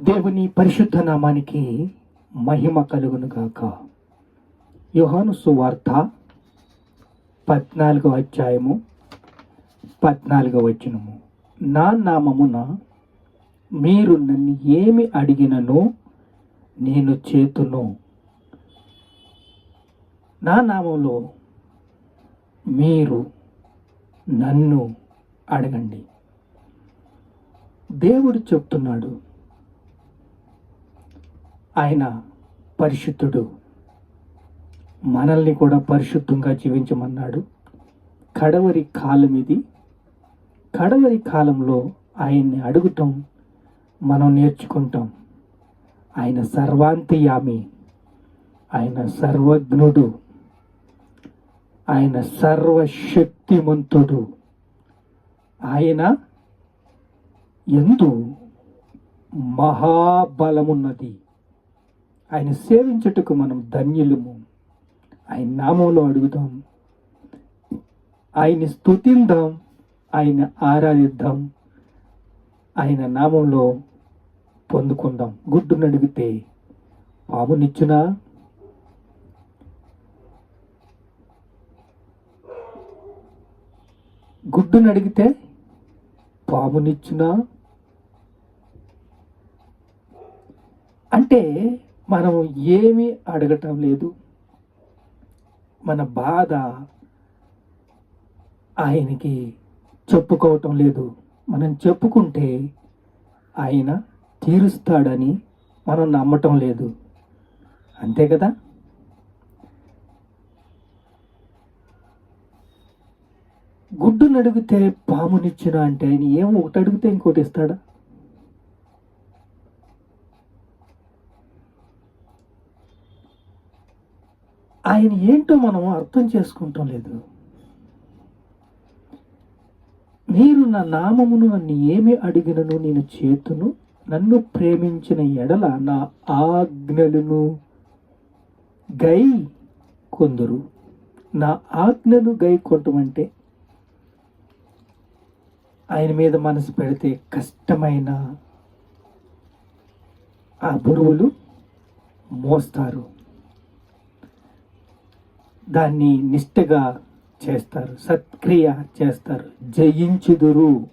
దేవుని పరిశుద్ధ నామానికి మహిమ కలుగును గాక. యోహాను సువార్త పద్నాలుగో అధ్యాయము పద్నాలుగో వచనము. నా నామమున మీరు నన్ను ఏమి అడిగినను నేను చేతును. నా నామంలో మీరు నన్ను అడగండి. దేవుడు చెప్తున్నాడు ఆయన పరిశుద్ధుడు. మనల్ని కూడా పరిశుద్ధంగా జీవించమన్నాడు. కడవరి కాలం ఇది. కడవరి కాలంలో ఆయన్ని అడుగుతాం మనం నేర్చుకుంటాం. ఆయన సర్వాంతయామి ఆయన సర్వజ్ఞుడు. ఆయన సర్వశక్తిమంతుడు. ఆయన ఎందు మహాబలమున్నది. ఆయన సేవించుటకు మనం ధన్యులము. ఆయన నామంలో అడుగుదాం. ఆయన్ని స్థుతిందాం ఆయన ఆరాధిద్దాం. ఆయన నామంలో పొందుకుందాం. గుడ్డును అడిగితే పామునిచ్చునా? గుడ్డును అడిగితే పామునిచ్చునా? అంటే మనం ఏమీ అడగటం లేదు. మన బాధ ఆయనకి చెప్పుకోవటం లేదు. మనం చెప్పుకుంటే ఆయన తీరుస్తాడని మనం నమ్మటం లేదు. అంతే కదా? గుడ్డును అడిగితే పామునిచ్చిన అంటే ఆయన ఏమో ఒకటి అడిగితే ఇంకోటి ఇస్తాడా? ఆయన ఏంటో మనం అర్థం చేసుకుంటాం లేదు. మీరు నా నామమును నన్ను ఏమి అడిగినను నేను చేతును? నన్ను ప్రేమించిన ఎడల నా ఆజ్ఞలను గై కొందరు. నా ఆజ్ఞను గై కొట్టమంటే ఆయన మీద మనసు పెడితే కష్టమైన ఆ బరువులు మోస్తారు. దాన్ని నిష్ఠగా చేస్తారు సత్క్రియ చేస్తారు జయించుదురు.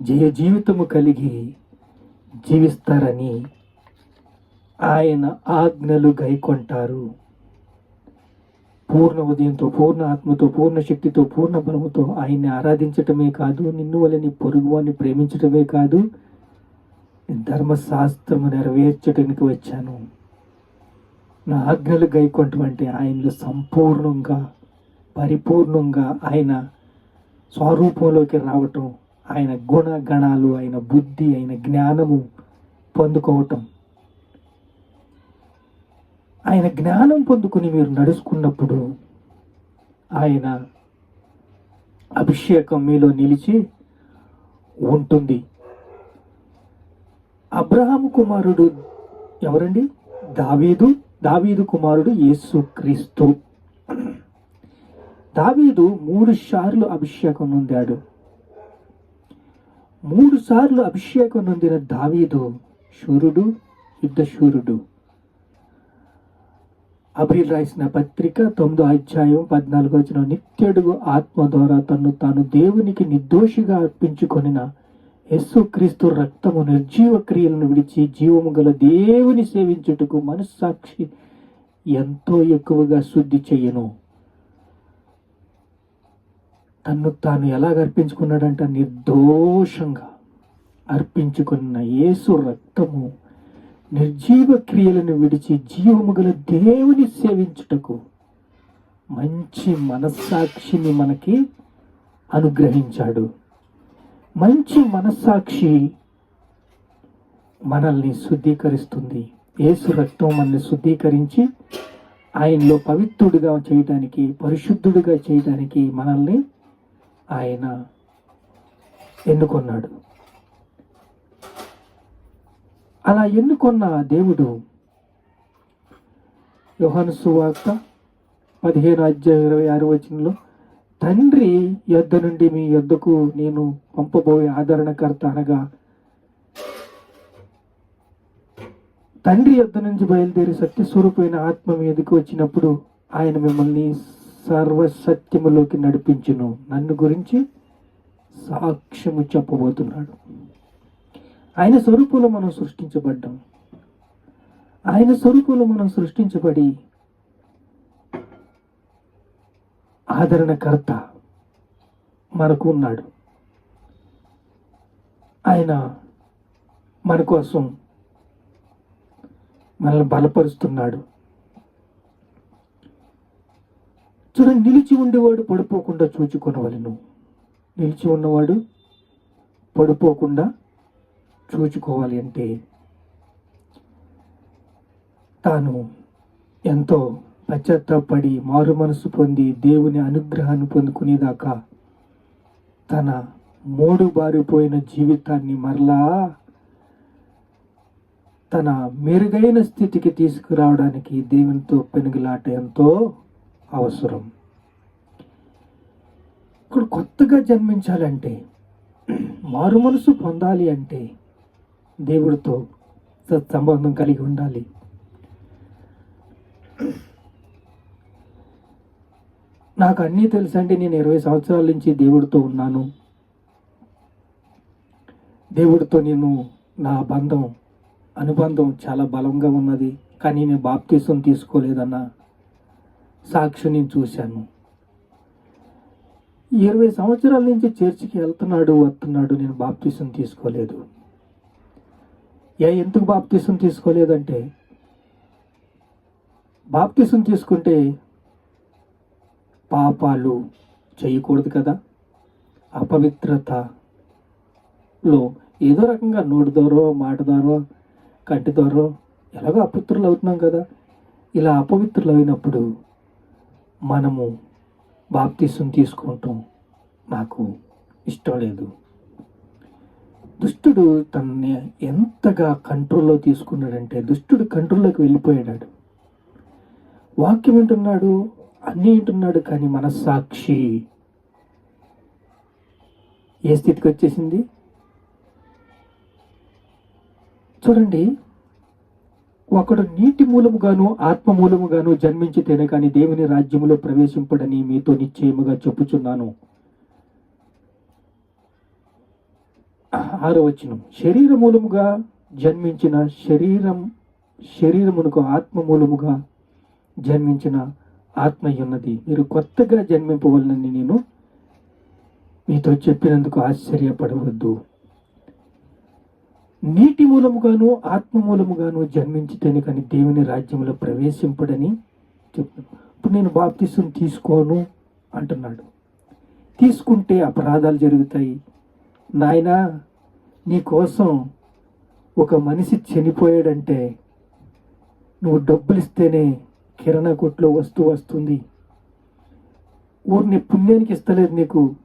జయ జీవితము కలిగి జీవిస్తారని ఆయన ఆజ్ఞలు గైకొంటారు. పూర్ణ ఉదయంతో పూర్ణ ఆత్మతో పూర్ణ శక్తితో పూర్ణ బలముతో ఆయన్ని ఆరాధించటమే కాదు నిన్ను వలని పొరుగువాన్ని ప్రేమించటమే కాదు ధర్మశాస్త్రము నెరవేర్చడానికి వచ్చాను. నా ఆజ్ఞలు గైకొంటం ఆయనలో సంపూర్ణంగా పరిపూర్ణంగా ఆయన స్వరూపంలోకి రావటం ఆయన గుణ గణాలు ఆయన బుద్ధి ఆయన జ్ఞానము పొందుకోవటం. ఆయన జ్ఞానం పొందుకుని మీరు నడుచుకున్నప్పుడు ఆయన అభిషేకం మీలో నిలిచి ఉంటుంది. అబ్రహాము కుమారుడు ఎవరండి? దావీదు. దావీదు కుమారుడు యేసు క్రీస్తు. దావీదు మూడు సార్లు అభిషేకం నొందాడు. మూడు సార్లు అభిషేకం నొందిన దావీదు శూరుడు యుద్ధశూరుడు. అబ్రిల్ రాసిన పత్రిక తొమ్మిదో అధ్యాయం పద్నాలుగో వచ్చిన నిత్యడుగు ఆత్మ ద్వారా తను తాను దేవునికి నిర్దోషిగా అర్పించుకొనిన యేసుక్రీస్తు రక్తము నిర్జీవ క్రియలను విడిచి జీవము గల దేవుని సేవించుటకు మనస్సాక్షి ఎంతో ఎక్కువగా శుద్ధి చెయ్యను తన్ను తాను ఎలాగ అర్పించుకున్నాడంట? నిర్దోషంగా అర్పించుకున్న యేసు రక్తము నిర్జీవ క్రియలను విడిచి జీవము గల దేవుని సేవించుటకు మంచి మనస్సాక్షిని మనకి అనుగ్రహించాడు. మంచి మనస్సాక్షి మనల్ని శుద్ధీకరిస్తుంది. ఏసు రక్తం మనల్ని శుద్ధీకరించి ఆయనలో పవిత్రుడిగా చేయడానికి పరిశుద్ధుడిగా చేయడానికి మనల్ని ఆయన ఎన్నుకున్నాడు. అలా ఎన్నుకున్న దేవుడు యోహాను సువార్త పదిహేను అధ్యాయ ఇరవై ఆరు వచనంలో తండ్రి యొద్ద నుండి మీ యొద్దకు నేను పంపబోయే ఆదరణకర్త అనగా తండ్రి యొద్ద నుంచి బయలుదేరి సత్యస్వరూపమైన ఆత్మ మీదకి వచ్చినప్పుడు ఆయన మిమ్మల్ని సర్వసత్యములోకి నడిపించును. నన్ను గురించి సాక్ష్యము చెప్పబోతున్నాడు. ఆయన స్వరూపంలో మనం సృష్టించబడ్డాం. ఆయన స్వరూపంలో మనం సృష్టించబడి ఆదరణకర్త మనకు ఉన్నాడు. ఆయన మన కోసం మనల్ని బలపరుస్తున్నాడు. చూడండి నిలిచి ఉండేవాడు పడిపోకుండా చూచుకొనవలను. నిలిచి ఉన్నవాడు పడిపోకుండా చూచుకోవాలి అంటే తాను ఎంతో పశ్చాత్తాపడి మారు మనసు పొంది దేవుని అనుగ్రహాన్ని పొందుకునేదాకా తన మూడు బారిపోయిన జీవితాన్ని మరలా తన మెరుగైన స్థితికి తీసుకురావడానికి దేవునితో పెనుగులాట ఎంతో అవసరం. ఇప్పుడు కొత్తగా జన్మించాలంటే మారు మనసు పొందాలి అంటే దేవుడితో సత్సంబంధం కలిగి ఉండాలి. నాకు అన్నీ తెలుసంటే నేను ఇరవై సంవత్సరాల నుంచి దేవుడితో ఉన్నాను. దేవుడితో నేను నా బంధం అనుబంధం చాలా బలంగా ఉన్నది కానీ నేను బాప్తీసం తీసుకోలేదన్న సాక్షి నేను చూశాను. ఇరవై సంవత్సరాల నుంచి చర్చికి వెళ్తున్నాడు వస్తున్నాడు నేను బాప్తీసం తీసుకోలేదు. ఏ ఎందుకు బాప్తీసం తీసుకోలేదంటే బాప్తీసం తీసుకుంటే పాపాలు చేయకూడదు కదా? అపవిత్రతలో ఏదో రకంగా నోటి ద్వారా మాట ద్వారా కంటి ద్వారా ఎలాగో అపవిత్రులు అవుతున్నాం కదా? ఇలా అపవిత్రులు అయినప్పుడు మనము బాప్తీసం తీసుకుంటాం నాకు ఇష్టం లేదు. దుష్టుడు తనని ఎంతగా కంట్రోల్లో తీసుకున్నాడంటే దుష్టుడు కంట్రోల్లోకి వెళ్ళిపోయాడు. వాక్యం వింటున్నాడు అన్నీ అంటున్నాడు కానీ మనస్సాక్షి ఏ స్థితికి వచ్చేసింది? చూడండి ఒకడు నీటి మూలముగాను ఆత్మ మూలముగాను జన్మించితేనే కానీ దేవుని రాజ్యములో ప్రవేశింపడని మీతో నిశ్చయముగా చెప్పుచున్నాను. ఆరవచనం శరీర మూలముగా జన్మించిన శరీరం శరీరమునకు ఆత్మ మూలముగా జన్మించిన ఆత్మయ్యున్నది మీరు కొత్తగా జన్మింపవలనని నేను మీతో చెప్పినందుకు ఆశ్చర్యపడవద్దు. నీటి మూలముగాను ఆత్మ మూలముగాను జన్మించితేనే కానీ దేవుని రాజ్యంలో ప్రవేశింపడని చెప్తున్నాను ఇప్పుడు నేను బాప్తిసం తీసుకోను అంటున్నాడు. తీసుకుంటే అపరాధాలు జరుగుతాయి. నాయన నీకోసం ఒక మనిషి చనిపోయాడంటే నువ్వు డబ్బులు ఇస్తేనే కిరణ కొట్లో వస్తూ వస్తుంది. ఊరిని పుణ్యానికి ఇస్తలేదు నీకు.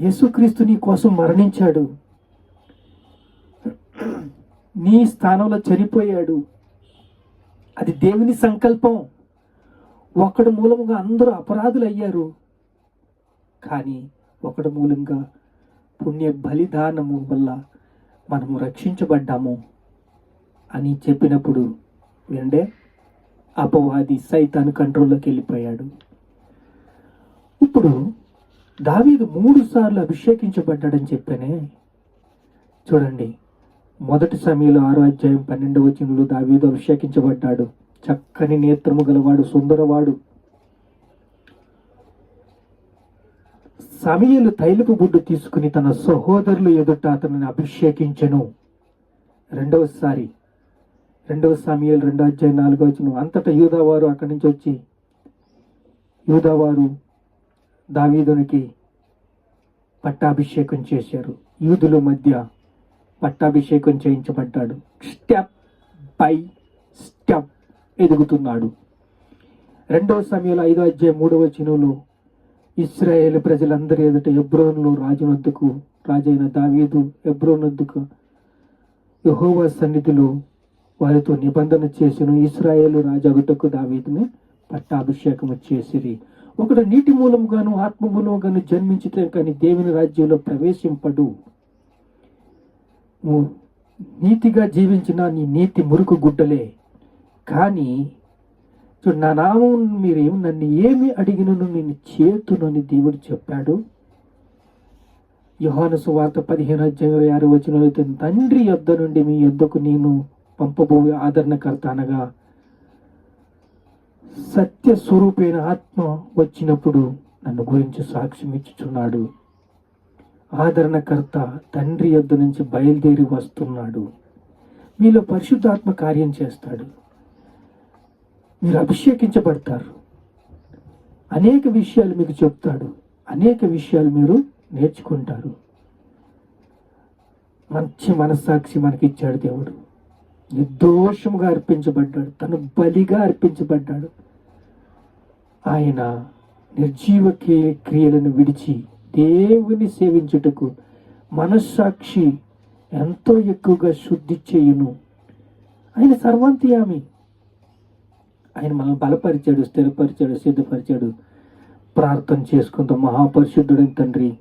యేసుక్రీస్తు నీ కోసం మరణించాడు. నీ స్థానంలో చనిపోయాడు. అది దేవుని సంకల్పం. ఒకడు మూలముగా అందరూ అపరాధులు అయ్యారు కానీ ఒకడు మూలంగా పుణ్య బలిదానము వల్ల మనము రక్షించబడ్డాము అని చెప్పినప్పుడు వినండే అపవాది సైతాన్ కంట్రోల్లోకి వెళ్ళిపోయాడు. ఇప్పుడు దావీదు మూడు సార్లు అభిషేకించబడ్డాడని చెప్పానే చూడండి. మొదటి సమయంలో ఆరో అధ్యాయం పన్నెండవ వచనంలో దావీదు అభిషేకించబడ్డాడు. చక్కని నేత్రము గలవాడు సుందరవాడు. సమయలు తైలపు బుడ్డు తీసుకుని తన సహోదరులు ఎదుట అతనిని అభిషేకించను. రెండవసారి రెండవ సమయాలు రెండో అధ్యాయం నాలుగో వచ్చిన అంతటా యూదావారు అక్కడి నుంచి వచ్చి యూదావారు దావీదునికి పట్టాభిషేకం చేశారు. యూదుల మధ్య పట్టాభిషేకం చేయించబడ్డాడు. స్టెప్ బై స్టెప్ ఎదుగుతున్నాడు. రెండవ సమయంలో ఐదో అధ్యాయం మూడవ చినువులో ఇస్రాయేల్ ప్రజలందరి ఎదుట ఎబ్రోన్లో రాజునద్దుకు రాజైన దావీదు ఎబ్రోనద్దుకు యహోవా సన్నిధిలో వారితో నిబంధన చేసిన ఇస్రాయేలు రాజగుటకు దావీదుని పట్టాభిషేకం చేసిరి. ఒకడు నీటి మూలముగాను ఆత్మ మూలముగాను జన్మించితే కానీ దేవుని రాజ్యంలో ప్రవేశింపడు. నువ్వు నీతిగా జీవించిన నీ నీతి మురుకు గుడ్డలే. కానీ చూడు నా నామం మీరేం నన్ను ఏమి అడిగినను నేను చేతునని దేవుడు చెప్పాడు. యోహాను సువార్త పదిహేను అధ్యాయం ఆరు వచ్చిన తండ్రి యొద్ద నుండి మీ యొద్దకు నేను పంపబోయే ఆదరణకర్త అనగా సత్య స్వరూపైన ఆత్మ వచ్చినప్పుడు నన్ను గురించి సాక్ష్యం ఇచ్చుచున్నాడు. ఆదరణకర్త తండ్రి యొద్ద నుంచి బయలుదేరి వస్తున్నాడు. మీలో పరిశుద్ధాత్మ కార్యం చేస్తాడు. మీరు అభిషేకించబడతారు. అనేక విషయాలు మీకు చెప్తాడు. అనేక విషయాలు మీరు నేర్చుకుంటారు. మంచి మనస్సాక్షి మనకి ఇచ్చాడు దేవుడు. నిర్దోషముగా అర్పించబడ్డాడు తను బలిగా అర్పించబడ్డాడు. ఆయన నిర్జీవ క్రియలను విడిచి దేవుని సేవించుటకు మనస్సాక్షి ఎంతో ఎక్కువగా శుద్ధి చేయును. ఆయన సర్వాంతియామి ఆయన మనల్ని బలపరిచాడు స్థిరపరిచాడు సిద్ధపరిచాడు. ప్రార్థన చేసుకుంత మహాపరిశుద్ధుడైన తండ్రి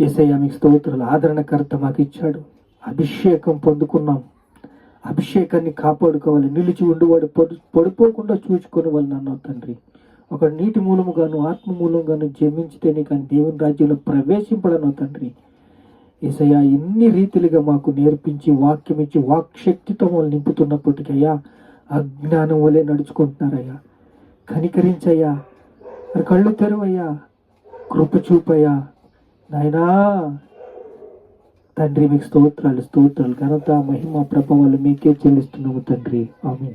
ఎస్ఐ ఆమెకి స్తోత్రాలు ఆదరణకర్త మాకు ఇచ్చాడు. అభిషేకం పొందుకున్నాం. అభిషేకాన్ని కాపాడుకోవాలి. నిలిచి ఉండివాడు పడు పడిపోకుండా చూసుకొని వాళ్ళు నన్ను తండ్రి. ఒక నీటి మూలముగాను ఆత్మ మూలంగాను జమించితేనే కానీ దేవుని రాజ్యంలో ప్రవేశింపడను తండ్రి. ఏసయ్య ఎన్ని రీతిలుగా మాకు నేర్పించి వాక్యం ఇచ్చి వాక్శక్తితో వాళ్ళు నింపుతున్నప్పటికీ అయ్యా అజ్ఞానం వలె నడుచుకుంటున్నారయ్యా. కనికరించయ్యా. మరి కళ్ళు తెరవయ్యా. కృప చూపయ్యా. నాయనా తండ్రి మీకు స్తోత్రాలు స్తోత్రాలు. ఘనత మహిమ ప్రభావాలు మీకే చెల్లిస్తున్నాము తండ్రి. ఆమె